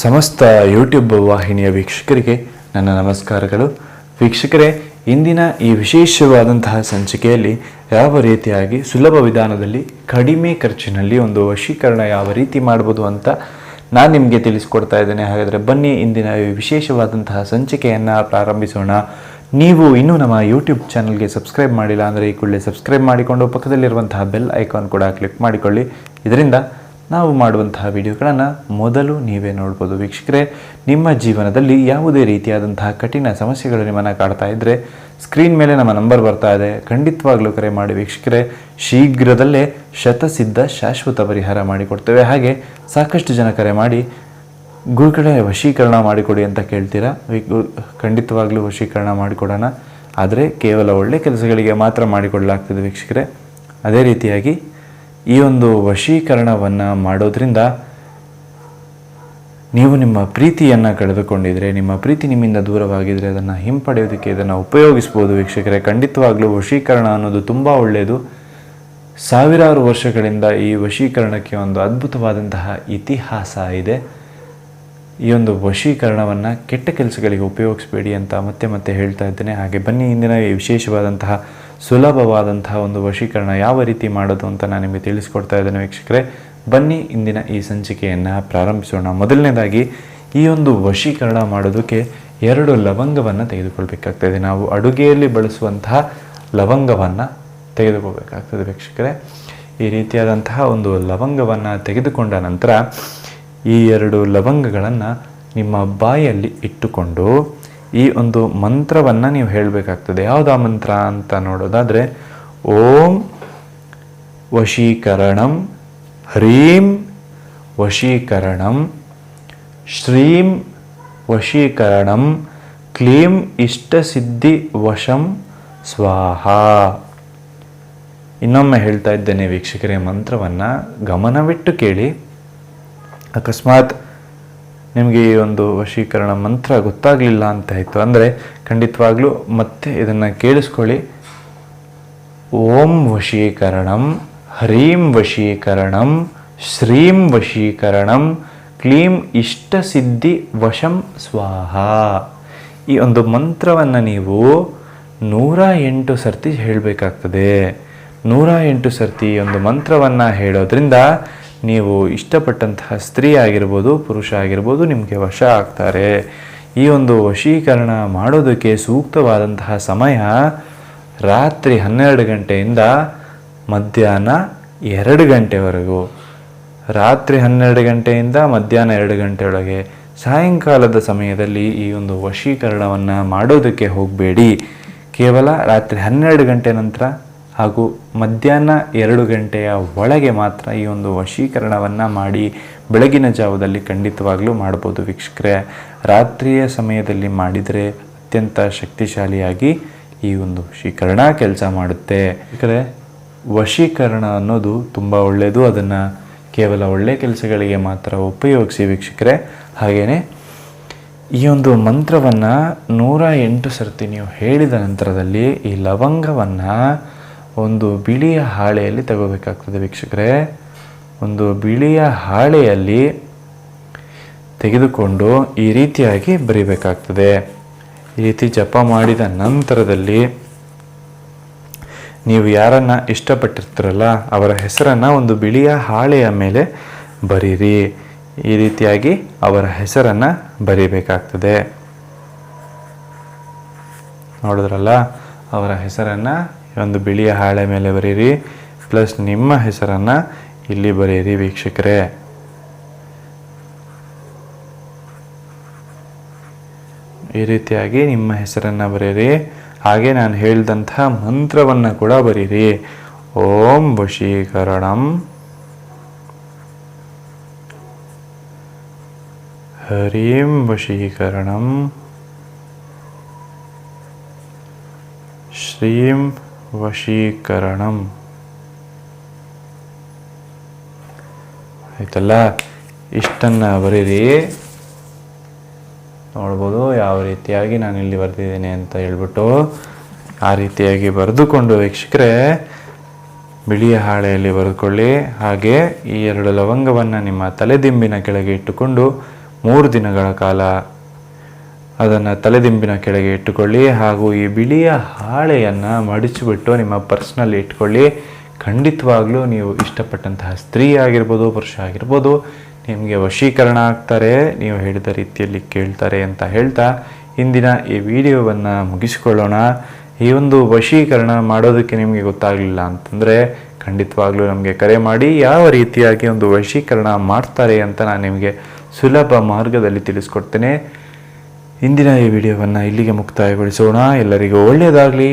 ಸಮಸ್ತ ಯೂಟ್ಯೂಬ್ ವಾಹಿನಿಯ ವೀಕ್ಷಕರಿಗೆ ನನ್ನ ನಮಸ್ಕಾರಗಳು. ವೀಕ್ಷಕರೇ, ಇಂದಿನ ಈ ವಿಶೇಷವಾದಂತಹ ಸಂಚಿಕೆಯಲ್ಲಿ ಯಾವ ರೀತಿಯಾಗಿ ಸುಲಭ ವಿಧಾನದಲ್ಲಿ ಕಡಿಮೆ ಖರ್ಚಿನಲ್ಲಿ ಒಂದು ವಶೀಕರಣ ಯಾವ ರೀತಿ ಮಾಡ್ಬೋದು ಅಂತ ನಾನು ನಿಮಗೆ ತಿಳಿಸ್ಕೊಡ್ತಾ ಇದ್ದೇನೆ. ಹಾಗಾದರೆ ಬನ್ನಿ, ಇಂದಿನ ವಿಶೇಷವಾದಂತಹ ಸಂಚಿಕೆಯನ್ನು ಪ್ರಾರಂಭಿಸೋಣ. ನೀವು ಇನ್ನೂ ನಮ್ಮ ಯೂಟ್ಯೂಬ್ ಚಾನಲ್ಗೆ ಸಬ್ಸ್ಕ್ರೈಬ್ ಮಾಡಿಲ್ಲ ಅಂದರೆ ಈ ಕೂಡಲೇ ಸಬ್ಸ್ಕ್ರೈಬ್ ಮಾಡಿಕೊಂಡು ಪಕ್ಕದಲ್ಲಿರುವಂತಹ ಬೆಲ್ ಐಕಾನ್ ಕೂಡ ಕ್ಲಿಕ್ ಮಾಡಿಕೊಳ್ಳಿ. ಇದರಿಂದ ನಾವು ಮಾಡುವಂತಹ ವಿಡಿಯೋಗಳನ್ನು ಮೊದಲು ನೀವೇ ನೋಡ್ಬೋದು ವೀಕ್ಷಕರೇ. ನಿಮ್ಮ ಜೀವನದಲ್ಲಿ ಯಾವುದೇ ರೀತಿಯಾದಂತಹ ಕಠಿಣ ಸಮಸ್ಯೆಗಳು ನಿಮ್ಮನ್ನು ಕಾಡ್ತಾ ಇದ್ದರೆ ಸ್ಕ್ರೀನ್ ಮೇಲೆ ನಮ್ಮ ನಂಬರ್ ಬರ್ತಾ ಇದೆ. ಖಂಡಿತವಾಗ್ಲೂ ಕರೆ ಮಾಡಿ ವೀಕ್ಷಕರೇ. ಶೀಘ್ರದಲ್ಲೇ ಶತಸಿದ್ಧ ಶಾಶ್ವತ ಪರಿಹಾರ ಮಾಡಿಕೊಡ್ತೇವೆ. ಹಾಗೆ ಸಾಕಷ್ಟು ಜನ ಕರೆ ಮಾಡಿ ಗುರುಗಳೇ ವಶೀಕರಣ ಮಾಡಿಕೊಡಿ ಅಂತ ಕೇಳ್ತೀರಾ? ಖಂಡಿತವಾಗಲೂ ವಶೀಕರಣ ಮಾಡಿಕೊಡೋಣ. ಆದರೆ ಕೇವಲ ಒಳ್ಳೆ ಕೆಲಸಗಳಿಗೆ ಮಾತ್ರ ಮಾಡಿಕೊಡಲಾಗ್ತದೆ ವೀಕ್ಷಕರೇ. ಅದೇ ರೀತಿಯಾಗಿ ಈ ಒಂದು ವಶೀಕರಣವನ್ನು ಮಾಡೋದ್ರಿಂದ ನೀವು ನಿಮ್ಮ ಪ್ರೀತಿಯನ್ನು ಕಳೆದುಕೊಂಡಿದ್ರೆ, ನಿಮ್ಮ ಪ್ರೀತಿ ನಿಮ್ಮಿಂದ ದೂರವಾಗಿದ್ದರೆ ಅದನ್ನು ಹಿಂಪಡೆಯೋದಕ್ಕೆ ಇದನ್ನು ಉಪಯೋಗಿಸ್ಬೋದು ವೀಕ್ಷಕರೇ. ಖಂಡಿತವಾಗ್ಲೂ ವಶೀಕರಣ ಅನ್ನೋದು ತುಂಬ ಒಳ್ಳೆಯದು ಸಾವಿರಾರು ವರ್ಷಗಳಿಂದ ಈ ವಶೀಕರಣಕ್ಕೆ ಒಂದು ಅದ್ಭುತವಾದಂತಹ ಇತಿಹಾಸ ಇದೆ. ಈ ಒಂದು ವಶೀಕರಣವನ್ನು ಕೆಟ್ಟ ಕೆಲಸಗಳಿಗೆ ಉಪಯೋಗಿಸಬೇಡಿ ಅಂತ ಮತ್ತೆ ಮತ್ತೆ ಹೇಳ್ತಾ ಇದ್ದೇನೆ. ಹಾಗೆ ಬನ್ನಿ, ಇಂದಿನ ವಿಶೇಷವಾದಂತಹ ಸುಲಭವಾದಂತಹ ಒಂದು ವಶೀಕರಣ ಯಾವ ರೀತಿ ಮಾಡೋದು ಅಂತ ನಾನು ನಿಮಗೆ ತಿಳಿಸ್ಕೊಡ್ತಾ ಇದ್ದೇನೆ ವೀಕ್ಷಕರೇ. ಬನ್ನಿ, ಇಂದಿನ ಈ ಸಂಚಿಕೆಯನ್ನು ಪ್ರಾರಂಭಿಸೋಣ. ಮೊದಲನೇದಾಗಿ, ಈ ಒಂದು ವಶೀಕರಣ ಮಾಡೋದಕ್ಕೆ ಎರಡು ಲವಂಗವನ್ನು ತೆಗೆದುಕೊಳ್ಬೇಕಾಗ್ತದೆ. ನಾವು ಅಡುಗೆಯಲ್ಲಿ ಬಳಸುವಂತಹ ಲವಂಗವನ್ನು ತೆಗೆದುಕೊಳ್ಬೇಕಾಗ್ತದೆ ವೀಕ್ಷಕರೇ. ಈ ರೀತಿಯಾದಂತಹ ಒಂದು ಲವಂಗವನ್ನು ತೆಗೆದುಕೊಂಡ ನಂತರ ಈ ಎರಡು ಲವಂಗಗಳನ್ನು ನಿಮ್ಮ ಬಾಯಲ್ಲಿ ಇಟ್ಟುಕೊಂಡು ಈ ಒಂದು ಮಂತ್ರವನ್ನು ನೀವು ಹೇಳಬೇಕಾಗ್ತದೆ. ಯಾವುದಾ ಮಂತ್ರ ಅಂತ ನೋಡೋದಾದರೆ, ಓಂ ವಶೀಕರಣಂ ಹ್ರೀಂ ವಶೀಕರಣಂ ಶ್ರೀಂ ವಶೀಕರಣಂ ಕ್ಲೀಂ ಇಷ್ಟಸಿದ್ಧಿ ವಶಂ ಸ್ವಾಹ. ಇನ್ನೊಮ್ಮೆ ಹೇಳ್ತಾ ಇದ್ದೇನೆ ವೀಕ್ಷಕರೇ, ಮಂತ್ರವನ್ನು ಗಮನವಿಟ್ಟು ಕೇಳಿ. ಅಕಸ್ಮಾತ್ ನಿಮಗೆ ಈ ಒಂದು ವಶೀಕರಣ ಮಂತ್ರ ಗೊತ್ತಾಗಲಿಲ್ಲ ಅಂತ ಆಯಿತು. ಅಂದರೆ ಖಂಡಿತವಾಗ್ಲೂ ಮತ್ತೆ ಇದನ್ನು ಕೇಳಿಸ್ಕೊಳ್ಳಿ. ಓಂ ವಶೀಕರಣಂ, ಹ್ರೀಂ ವಶೀಕರಣಂ, ಶ್ರೀಂ ವಶೀಕರಣಂ, ಕ್ಲೀಂ ಇಷ್ಟ ಸಿದ್ಧಿ ವಶಂ ಸ್ವಾಹ. ಈ ಒಂದು ಮಂತ್ರವನ್ನು ನೀವು ನೂರ ಎಂಟು ಸರ್ತಿ ಹೇಳಬೇಕಾಗ್ತದೆ. ನೂರ ಎಂಟು ಸರ್ತಿ ಒಂದು ಮಂತ್ರವನ್ನು ಹೇಳೋದ್ರಿಂದ ನೀವು ಇಷ್ಟಪಟ್ಟಂತಹ ಸ್ತ್ರೀ ಆಗಿರ್ಬೋದು, ಪುರುಷ ಆಗಿರ್ಬೋದು ನಿಮಗೆ ವಶ ಆಗ್ತಾರೆ. ಈ ಒಂದು ವಶೀಕರಣ ಮಾಡೋದಕ್ಕೆ ಸೂಕ್ತವಾದಂತಹ ಸಮಯ ರಾತ್ರಿ ಹನ್ನೆರಡು ಗಂಟೆಯಿಂದ ಮಧ್ಯಾಹ್ನ ಎರಡು ಗಂಟೆವರೆಗೂ. ರಾತ್ರಿ ಹನ್ನೆರಡು ಗಂಟೆಯಿಂದ ಮಧ್ಯಾಹ್ನ ಎರಡು ಗಂಟೆಯೊಳಗೆ. ಸಾಯಂಕಾಲದ ಸಮಯದಲ್ಲಿ ಈ ಒಂದು ವಶೀಕರಣವನ್ನು ಮಾಡೋದಕ್ಕೆ ಹೋಗಬೇಡಿ. ಕೇವಲ ರಾತ್ರಿ ಹನ್ನೆರಡು ಗಂಟೆ ನಂತರ ಹಾಗೂ ಮಧ್ಯಾಹ್ನ ಎರಡು ಗಂಟೆಯ ಒಳಗೆ ಮಾತ್ರ ಈ ಒಂದು ವಶೀಕರಣವನ್ನು ಮಾಡಿ ಬೆಳಗಿನ ಜಾವದಲ್ಲಿ ಖಂಡಿತವಾಗಲೂ ಮಾಡ್ಬೋದು ವೀಕ್ಷಕರೇ. ರಾತ್ರಿಯ ಸಮಯದಲ್ಲಿ ಮಾಡಿದರೆ ಅತ್ಯಂತ ಶಕ್ತಿಶಾಲಿಯಾಗಿ ಈ ಒಂದು ವಶೀಕರಣ ಕೆಲಸ ಮಾಡುತ್ತೆ. ಯಾಕಂದರೆ ವಶೀಕರಣ ಅನ್ನೋದು ತುಂಬ ಒಳ್ಳೆಯದು ಅದನ್ನು ಕೇವಲ ಒಳ್ಳೆಯ ಕೆಲಸಗಳಿಗೆ ಮಾತ್ರ ಉಪಯೋಗಿಸಿ ವೀಕ್ಷಕರೇ. ಹಾಗೇ ಈ ಒಂದು ಮಂತ್ರವನ್ನು ನೂರ ಎಂಟು ಸರ್ತಿ ನೀವು ಹೇಳಿದ ನಂತರದಲ್ಲಿ ಈ ಲವಂಗವನ್ನು ಒಂದು ಬಿಳಿಯ ಹಾಳೆಯಲ್ಲಿ ತಗೋಬೇಕಾಗ್ತದೆ ವೀಕ್ಷಕರೇ. ಒಂದು ಬಿಳಿಯ ಹಾಳೆಯಲ್ಲಿ ತೆಗೆದುಕೊಂಡು ಈ ರೀತಿಯಾಗಿ ಬರಿಬೇಕಾಗ್ತದೆ. ಈ ರೀತಿ ಜಪ ಮಾಡಿದ ನಂತರದಲ್ಲಿ ನೀವು ಯಾರನ್ನ ಇಷ್ಟಪಟ್ಟಿರ್ತೀರಲ್ಲ, ಅವರ ಹೆಸರನ್ನು ಒಂದು ಬಿಳಿಯ ಹಾಳೆಯ ಮೇಲೆ ಬರೀರಿ. ಈ ರೀತಿಯಾಗಿ ಅವರ ಹೆಸರನ್ನು ಬರೀಬೇಕಾಗ್ತದೆ. ನೋಡಿದ್ರಲ್ಲ, ಅವರ ಹೆಸರನ್ನು ಒಂದು ಬಿಳಿಯ ಹಾಳೆ ಮೇಲೆ ಬರೀರಿ. ಪ್ಲಸ್ ನಿಮ್ಮ ಹೆಸರನ್ನು ಇಲ್ಲಿ ಬರೀರಿ ವೀಕ್ಷಕರೇ. ಈ ರೀತಿಯಾಗಿ ನಿಮ್ಮ ಹೆಸರನ್ನು ಬರೀರಿ. ಹಾಗೆ ನಾನು ಹೇಳಿದಂತಹ ಮಂತ್ರವನ್ನು ಕೂಡ ಬರೀರಿ. ಓಂ ವಶೀಕರಣಂ. ಹರಿಂ ವಶೀಕರಣಂ. ಶ್ರೀಂ ವಶೀಕರಣಂ. ಆಯ್ತಲ್ಲ? ಇಷ್ಟನ್ನು ಬರೀರಿ. ನೋಡ್ಬೋದು ಯಾವ ರೀತಿಯಾಗಿ ನಾನು ಇಲ್ಲಿ ಬರೆದಿದ್ದೇನೆ ಅಂತ ಹೇಳ್ಬಿಟ್ಟು ಆ ರೀತಿಯಾಗಿ ಬರೆದುಕೊಂಡು ವೀಕ್ಷಕರೆ, ಬಿಳಿಯ ಹಾಳೆಯಲ್ಲಿ ಬರೆದುಕೊಳ್ಳಿ. ಹಾಗೆ ಈ ಎರಡು ಲವಂಗವನ್ನು ನಿಮ್ಮ ತಲೆದಿಂಬಿನ ಕೆಳಗೆ ಇಟ್ಟುಕೊಂಡು ಮೂರು ದಿನಗಳ ಕಾಲ ಅದನ್ನು ತಲೆದಿಂಬಿನ ಕೆಳಗೆ ಇಟ್ಟುಕೊಳ್ಳಿ ಹಾಗೂ ಈ ಬಿಳಿಯ ಹಾಳೆಯನ್ನು ಮಡಿಚಿಬಿಟ್ಟು ನಿಮ್ಮ ಪರ್ಸ್ನಲ್ಲಿ ಇಟ್ಕೊಳ್ಳಿ. ಖಂಡಿತವಾಗ್ಲೂ ನೀವು ಇಷ್ಟಪಟ್ಟಂತಹ ಸ್ತ್ರೀ ಆಗಿರ್ಬೋದು, ಪುರುಷ ಆಗಿರ್ಬೋದು, ನಿಮಗೆ ವಶೀಕರಣ ಆಗ್ತಾರೆ, ನೀವು ಹೇಳಿದ ರೀತಿಯಲ್ಲಿ ಕೇಳ್ತಾರೆ ಅಂತ ಹೇಳ್ತಾ ಇಂದಿನ ಈ ವಿಡಿಯೋವನ್ನು ಮುಗಿಸಿಕೊಳ್ಳೋಣ. ಈ ಒಂದು ವಶೀಕರಣ ಮಾಡೋದಕ್ಕೆ ನಿಮಗೆ ಗೊತ್ತಾಗಲಿಲ್ಲ ಅಂತಂದರೆ ಖಂಡಿತವಾಗ್ಲೂ ನಮಗೆ ಕರೆ ಮಾಡಿ ಯಾವ ರೀತಿಯಾಗಿ ಒಂದು ವಶೀಕರಣ ಮಾಡ್ತಾರೆ ಅಂತ ನಾನು ನಿಮಗೆ ಸುಲಭ ಮಾರ್ಗದಲ್ಲಿ ತಿಳಿಸ್ಕೊಡ್ತೇನೆ. ಇಂದಿನ ಈ ವಿಡಿಯೋವನ್ನು ಇಲ್ಲಿಗೆ ಮುಕ್ತಾಯಗೊಳಿಸೋಣ. ಎಲ್ಲರಿಗೂ ಒಳ್ಳೆಯದಾಗಲಿ.